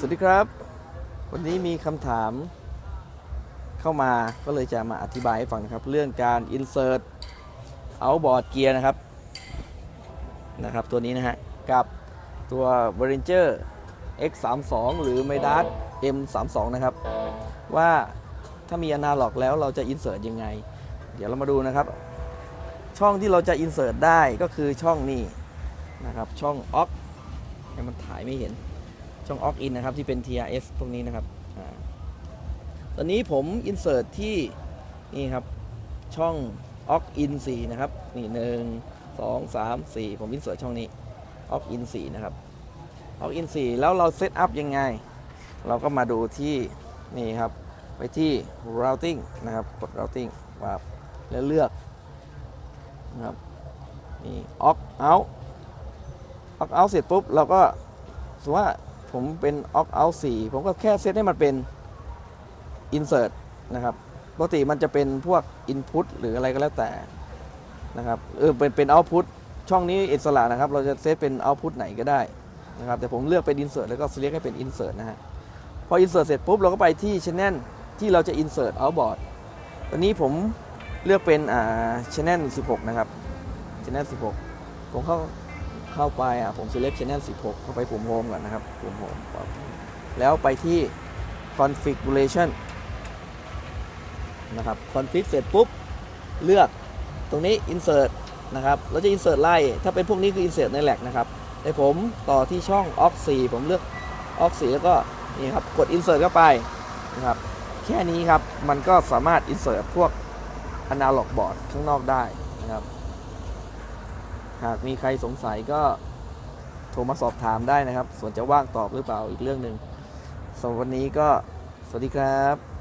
สวัสดีครับ วันนี้มีคำถามเข้ามาก็เลยจะมาอธิบายให้ฟังนะครับ เรื่องการ insert outboard gear นะครับนะครับ ตัวนี้นะฮะ กับตัว b e r i n g e r X32 หรือ m e d a s M32 นะครับ ว่าถ้ามี analog แล้วเราจะ insert ยังไง เดี๋ยวเรามาดูนะครับ ช่องที่เราจะ insert ได้ก็คือช่องนี้นะครับ ช่อง OX ให้มันถ่ายไม่เห็น ช่อง OX in นะครับที่เป็น TRS ตรงนี้นะครับอตอนนี้ผม insert ที่นี่ครับช่อง OX in 4นะครับนี่หนึ่งสองสามสี่ผม insert ช่องนี้ OX in 4นะครับ OX in 4แล้วเราเซตอัพยังไง เราก็มาดูที่นี่ครับไปที่ routing นะครับกด routing ครับแล้วเลือกนะครับนี่ opt out opt out เสร็จปุ๊บเราก็สมมติว่า ผมเป็น opt out 4ผมก็แค่เซตให้มันเป็น insert นะครับปกติมันจะเป็นพวก input หรืออะไรก็แล้วแต่นะครับเออเป็นเป็น output ช่องนี้อิสระนะครับ เราจะเซตเป็น output ไหนก็ได้นะครับแต่ผมเลือกเป็น insert แล้วก็ select ให้เป็น insert นะฮะพอ insert เสร็จปุ๊บเราก็ไปที่ channel ที่เราจะ insert outboard ตอนนี้ผมเลือกเป็นอ่า channel 16 นะครับ channel 16 ผมเข้า เข้าไปอะผม select channel 16 เข้าไปปุ่ม home ก่อนนะครับปุ่ม home แล้วไปที่ configuration นะครับ config เสร็จปุ๊บ เลือกตรงนี้ insert นะครับเราจะ insert ไล่ ถ้าเป็นพวกนี้คือ insert ในแหลกนะครับแต่ผมต่อที่ช่อง aux 4ผมเลือก aux 4แล้วก็นี่ครับกด insert เข้าไปนะครับแค่นี้ครับ มันก็สามารถ insert พวก analog board ข้างนอกได้นะครับ หากมีใครสงสัยก็โทรมาสอบถามได้นะครับ ส่วนจะว่างตอบหรือเปล่าอีกเรื่องหนึ่งสำหรับวันนี้ก็สวัสดีครับ